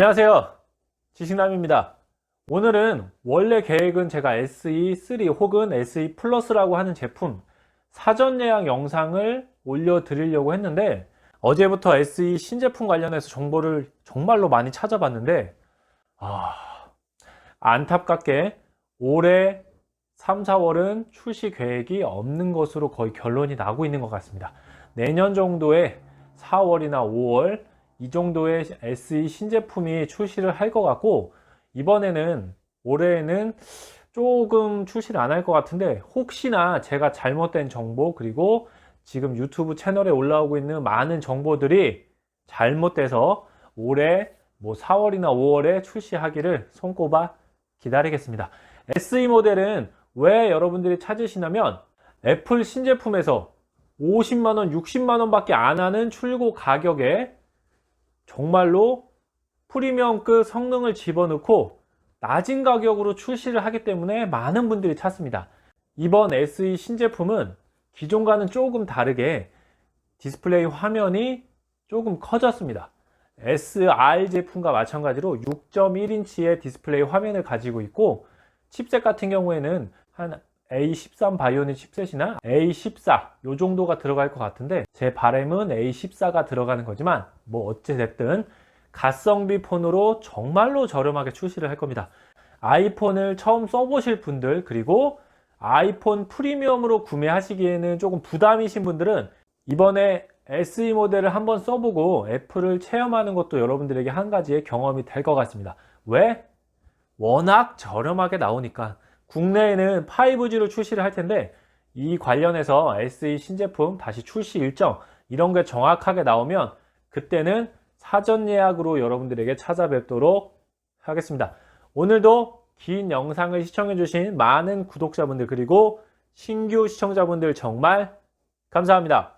안녕하세요. 지식남입니다. 오늘은 원래 계획은 제가 SE3 혹은 SE 플러스라고 하는 제품 사전 예약 영상을 올려 드리려고 했는데 어제부터 SE 신제품 관련해서 정보를 정말로 많이 찾아봤는데 아, 안타깝게 올해 3, 4월은 출시 계획이 없는 것으로 거의 결론이 나고 있는 것 같습니다. 내년 정도에 4월이나 5월 이 정도의 SE 신제품이 출시를 할 것 같고 이번에는 올해에는 조금 출시를 안 할 것 같은데 혹시나 제가 잘못된 정보 그리고 지금 유튜브 채널에 올라오고 있는 많은 정보들이 잘못돼서 올해 뭐 4월이나 5월에 출시하기를 손꼽아 기다리겠습니다. SE 모델은 왜 여러분들이 찾으시냐면 애플 신제품에서 50만원, 60만원 밖에 안 하는 출고 가격에 정말로 프리미엄급 성능을 집어넣고 낮은 가격으로 출시를 하기 때문에 많은 분들이 찾습니다. 이번 SE 신제품은 기존과는 조금 다르게 디스플레이 화면이 조금 커졌습니다. SR 제품과 마찬가지로 6.1인치의 디스플레이 화면을 가지고 있고 칩셋 같은 경우에는 한 A13 바이오닉 칩셋이나 A14 요 정도가 들어갈 것 같은데 제 바램은 A14가 들어가는 거지만 뭐 어찌됐든 가성비 폰으로 정말로 저렴하게 출시를 할 겁니다. 아이폰을 처음 써보실 분들 그리고 아이폰 프리미엄으로 구매하시기에는 조금 부담이신 분들은 이번에 SE 모델을 한번 써보고 애플을 체험하는 것도 여러분들에게 한 가지의 경험이 될 것 같습니다. 왜? 워낙 저렴하게 나오니까 국내에는 5G로 출시를 할 텐데 이 관련해서 SE 신제품 다시 출시 일정 이런 게 정확하게 나오면 그때는 사전 예약으로 여러분들에게 찾아뵙도록 하겠습니다. 오늘도 긴 영상을 시청해주신 많은 구독자분들 그리고 신규 시청자분들 정말 감사합니다.